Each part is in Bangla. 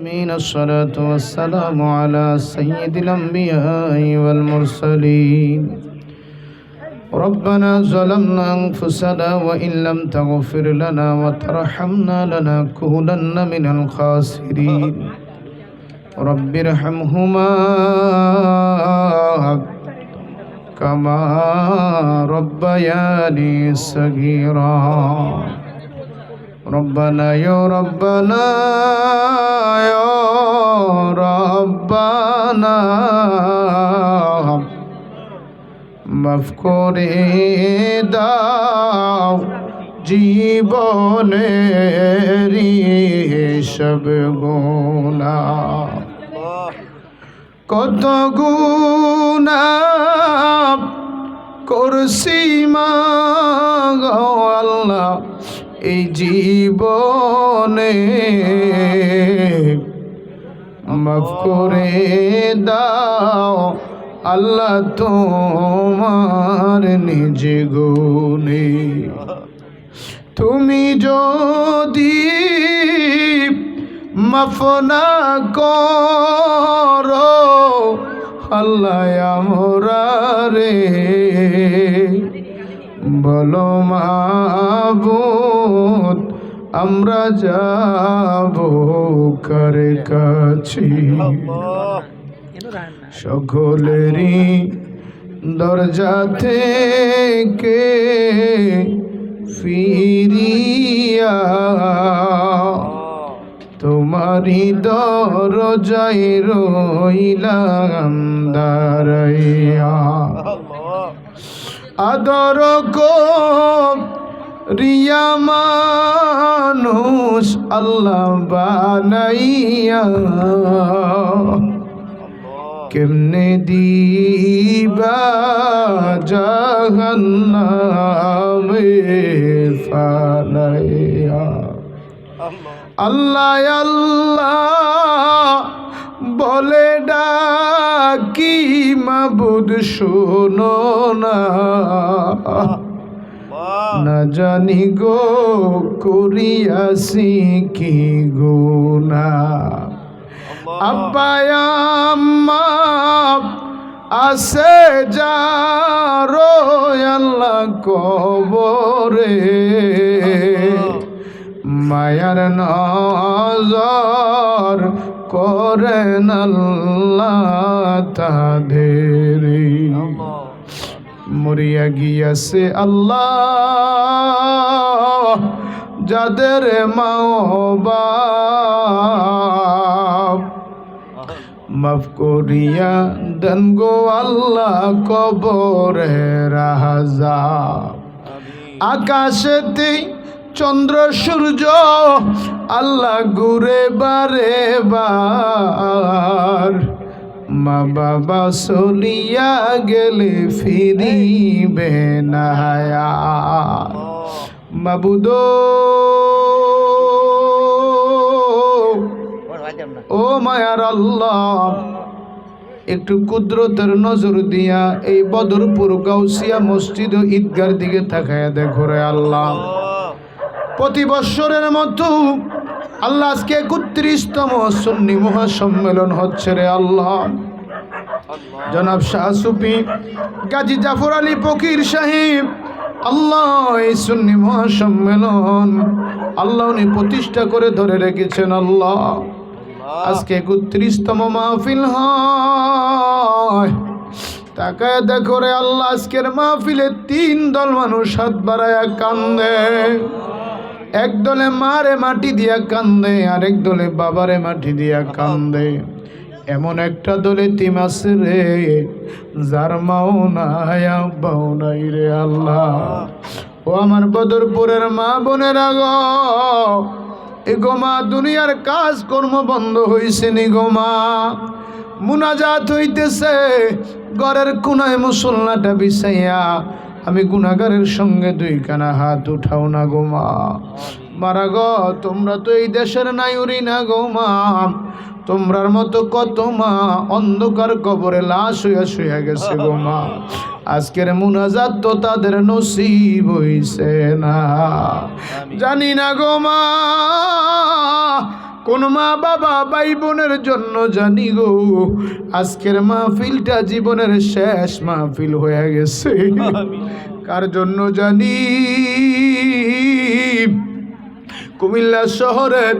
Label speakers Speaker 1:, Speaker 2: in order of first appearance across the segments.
Speaker 1: آمين الصلاة والسلام على سيد الأنبياء والمرسلين. ربنا ظلمنا أنفسنا وإن لم تغفر لنا وترحمنا لنكونن من الخاسرين. رب ارحمهما كما ربياني صغيرا. ربنا يا ربنا يا ربنا মাফ করে দাও জীবনের সব গোনা কত গুণা করছি মা গো আল্লাহ এই জীবনে মাফ করে দাও আল্লাহ তোমার নিজে গুণে। তুমি যদি মাফ না করো, আল্লাহ আমরা রে বলো মাবুদ আমরা যাব কারে কাছে? সকলেরই দরজা থেকে ফিরিয়া তোমারি দরজায় রইলাম আদর কো রিয়া মানুষ আল্লাহ বানাইয়া। কেমনে দিবা জাহান্নামে আল্লাহ আল্লাহ বলে ডাকি মাবুদ শোনো না। না জানি গো করিয়াছি কি গুনা আব্বা আম্মা আসে যারো আল্লাহ কবরে। মায়ার নজর করেন আল্লাহ তাদের। মরিয়া গিয়াছে আল্লাহ যাদের মাও বাপ মাফ করিয়া দেন গো আল্লাহ কবরে রাজা আকাশেতে চন্দ্র সূর্য আল্লাহ ঘুরে বারে বার। মা বাবা চলিয়া গেলে ফিরিবে না মাবুদ। ও মায়ার আল্লাহ, একটু কুদরতের নজর দিয়া এই বদরপুর গাউসিয়া মসজিদ ও ঈদগার দিকে থাকায় দেখো রে আল্লাহ। প্রতি বৎসরের মতো আল্লাহ আজকে একত্রিশতম সুন্নি মহাসম্মেলন হচ্ছে রে আল্লাহ। জনাব শাহ সুফি গাজী জাফর আলী ফকির সাহেব আল্লাহ এই সুন্নি মহাসম্মেলন। আল্লাহ উনি প্রতিষ্ঠা করে ধরে রেখেছেন আল্লাহ। আজকে একত্রিশতম মাহফিল হয়। তাকায় দেখো রে আল্লাহ আজকের মাহফিলে তিন দল মানুষ হাত বাড়ায়া কান্দে। এক দলে মারে মাটি দিয়া কান্দে আরেক দলে বাবারে মাটি দিয়া কান্দে। এমন একটা দলে তিম আছে রে, যার মাও নাই, আব্বাও নাই রে আল্লাহ। ও আমার বদরপুরের মা বোনের আগ গোমা দুনিয়ার কাজ কর্ম বন্ধ হইছে নি গোমা মুনাজাত হইতেছে, ঘরের কোনায় মুসল্লাটা বিছাইয়া, আমি গুনাগারের সঙ্গে দুই কানা হাত উঠাও না গো মা। মারা গ, তোমরা তো এই দেশের নাই নাইউরি না গো মা। তোমরার মতো কত মা অন্ধকার কবরে লাশ হইয়া শুয়ে গেছে গো মা। আজকের মুনাজাত তো তাদের নসিব হইছে না। জানি না গো মা, কোন মা বাবা ভাই বোনের জন্য জানি গো, আজকের মাহফিলটা জীবনের শেষ মাহফিল হয়ে গেছে। কার জন্য জানি? কুমিল্লা শহরের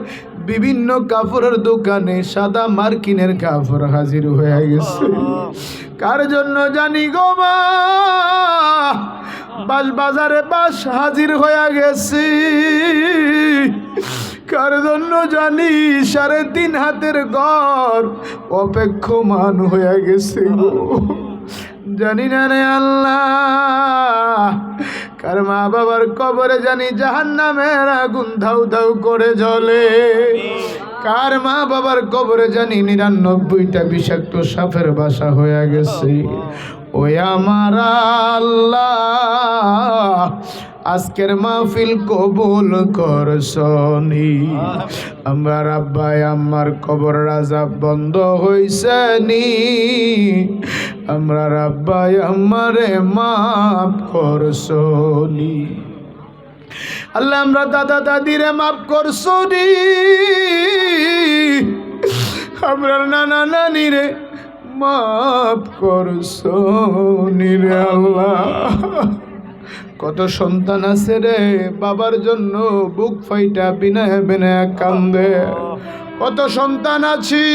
Speaker 1: বিভিন্ন কাপড়ের দোকানে সাদা মার্কিনের কাপড় হাজির হয়ে গেছে। কার জন্য জানি গো মা? বাস বাজারে বাস হাজির হয়ে গেছে। কার জন্য জানি সাড়ে তিন হাতের ঘর অপেক্ষমান হয়ে গেছে গো। জানি না রে আল্লাহ কার মা বাবার কবরে জানি জাহান নামের আগুন ধাউ ধাউ করে জ্বলে। কার মা বাবার কবরে জানি নিরানব্বইটা বিষাক্ত সাপের বাসা হয়ে গেছে। ওই আমার আল্লাহ, আজকের মাহফিল কবুল করছনি। আমার আব্বাই আমার কবর রাজা বন্ধ হইছে নি। আমরা আব্বাই আমারে মাফ করছনি আল্লাহ, আমরা দাদা দাদিরে মাফ করছনি আমরা নানা নানি রে মাফ করছনি রে আল্লাহ। কত সন্তান আছে রে, বাবার জন্য বুক ফাইটা বিনা বিনায় কান্দে। কত সন্তান আছি?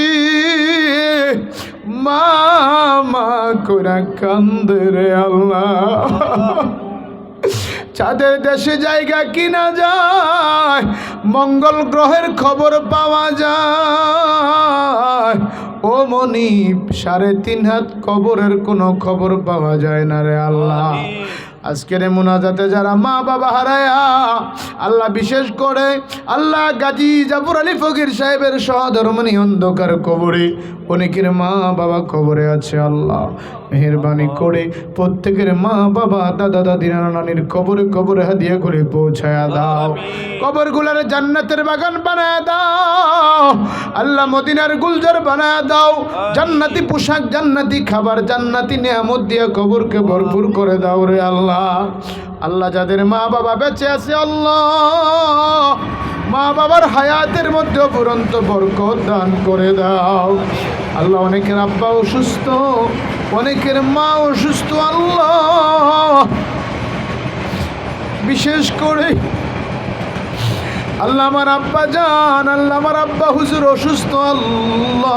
Speaker 1: মা মা করে কান্দে আল্লাহ। চাঁদের দেশে জায়গা কিনা যায়, মঙ্গল গ্রহের খবর পাওয়া যায়। ও মনিপ সাড়ে তিন হাত কবরের কোনো খবর পাওয়া যায় না রে আল্লাহ। আজকের মোনাজাতে যারা মা বাবা হারায়া, আল্লাহ বিশেষ করে আল্লাহ গাজী জাফর আলী ফকির সাহেবের সহধর্মণি অন্ধকার কবরে অনেকের মা বাবা কবরে আছে আল্লাহ। মেহরবানি করে প্রত্যেকের মা বাবা দাদা দাদি নানা নানির কবরে কবরে হাদিয়া করে পৌঁছায়া দাও। কবরগুলার জান্নাতের বাগান বানায় দাও। আল্লাহ মদিনার গুলজার বানায় দাও। জান্নাতি পোশাক জান্নাতি খাবার জান্নাতি নিয়ামত দিয়ে কবরকে ভরপুর করে দাও রে আল্লাহ। আল্লাহ যাদের মা বাবা বেঁচে আছে, আল্লাহ। মা বাবার হায়াতের মধ্যে পুরন্ত বরকত দান করে দাও। আল্লাহ, অনেকের আব্বা অসুস্থ, অনেকের মা অসুস্থ, আল্লাহ। বিশেষ করে আল্লাহ আমার আব্বা জান, আল্লাহ আমার আব্বা হুজুর অসুস্থ, আল্লাহ।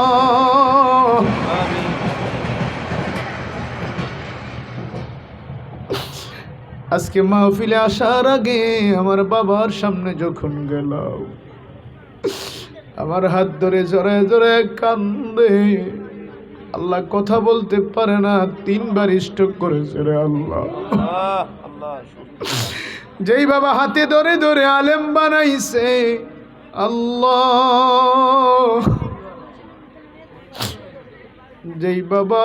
Speaker 1: আজকে মাহফিলে আসার আগে আমার বাবার সামনে যখন গেল, আমার হাত ধরে জড়ায় জড়ায় কান্দে। আল্লাহ কথা বলতে পারে না, তিনবার স্ট্রোক করেছে রে আল্লাহ। যেই বাবা হাতে ধরে ধরে আলেম বানাইছে, আল্লাহ। যেই বাবা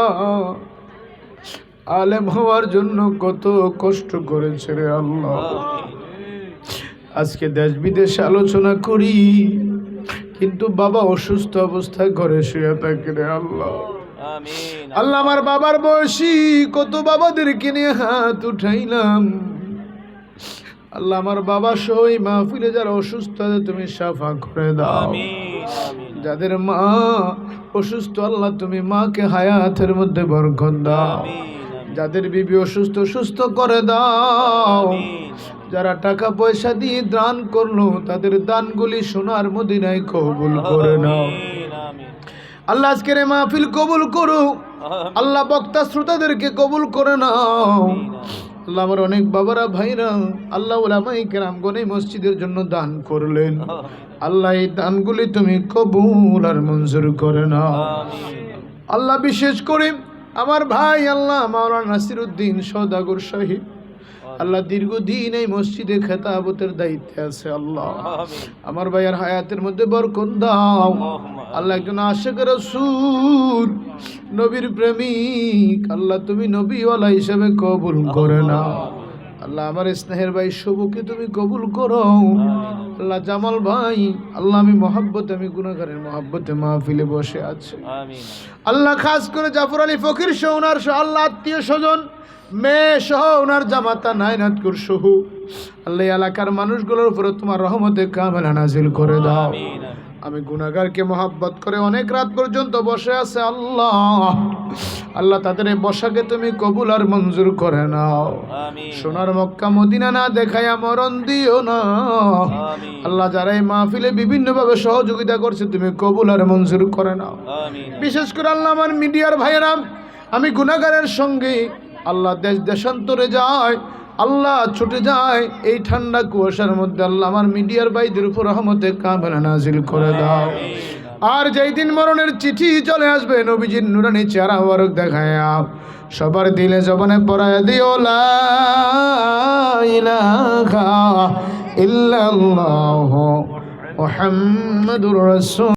Speaker 1: আলেম হওয়ার জন্য কত কষ্ট করেছে রে আল্লাহ। আজকে দেশ বিদেশে আলোচনা করি কিন্তু বাবা অসুস্থ অবস্থায় ঘরে শুয়ে থাকে রে আল্লাহ। আল্লাহ আমার বাবার বয়সী কত বাবাদেরকে নিয়ে হাত উঠাইলাম। আল্লাহ আমার বাবা সহ এই মাহফিলে যারা অসুস্থ আছে তুমি সাফা করে দাও। যাদের মা অসুস্থ আল্লাহ তুমি মাকে হায়াতের মধ্যে বরকত দাও। যাদের বিবি অসুস্থ সুস্থ করে দাও। যারা টাকা পয়সা দিয়ে দান করল তাদের দানগুলি সোনার মদিনায় কবুল করে নাও। আল্লাহ আজকের মাহফিল কবুল করো আল্লাহ বক্তা শ্রোতাদেরকে কবুল করে নাও। আল্লাহ আমার অনেক বাবারা ভাইরা আল্লাহ ওলামাই কেরামগণ এই মসজিদের জন্য দান করলেন। আল্লাহ এই দানগুলি তুমি কবুল আর মঞ্জুর করে নাও। আল্লাহ বিশেষ করে আমার ভাই আল্লাহ মাওলানা নাসিরুদ্দিন সদাগর সাহেব। আল্লাহ দীর্ঘদিন এই মসজিদে খেতাবতের দায়িত্বে আছে আল্লাহ। আমার ভাইয়ের হায়াতের মধ্যে বরকন দাও। আল্লাহ একজন আশেক রসুল নবীর প্রেমিক। আল্লাহ তুমি নবীওয়ালা হিসেবে কবুল করে নাও। আল্লাহ আমার স্নেহের ভাই শুভকে তুমি কবুল করো। আল্লাহ জামাল ভাই আল্লাহ আমি মহাব্বত আমি গুণাগারের মহাব্বতে মাহফিলে বসে আছি। আল্লাহ খাস করে জাফর আলী ফকির সহ ওনার আল্লাহ আত্মীয় স্বজন মেয়ে সহ ওনার জামাতা নাইনাতকুর সহ আল্লাহ এলাকার মানুষগুলোর উপরে তোমার রহমতে কামেলা নাজিল করে দাও। আমি গুনাহগারকে মহাব্বত করে অনেক রাত পর্যন্ত বসে আছে আল্লাহ। আল্লাহ তাদের এই বসাকে তুমি কবুল আর মঞ্জুর করে নাও। সোনার মক্কা মদিনা না দেখাইয়া মরণ দিও না। আল্লাহ যারা এই মাহফিলে বিভিন্নভাবে সহযোগিতা করছে তুমি কবুল আর মঞ্জুর করে নাও। বিশেষ করে আল্লাহ আমার মিডিয়ার ভাইয়েরা আমি গুনাগারের সঙ্গে আল্লাহ দেশ দেশান্তরে যায় আল্লাহ ছুটে যায় এই ঠান্ডা কুয়াশার মধ্যে। আল্লাহ আমার মিডিয়ার ভাইদের উপর রহমতে কামেলা নাজিল করে দাও। আর যেই দিন মরণের চিঠি চলে আসবে, নবীজির নুরানি চেহারা মুবারক দেখায়া সবার দিলে জবানে পড়ায় দিও ইল্লাল্লাহ মুহাম্মাদুর রাসূল।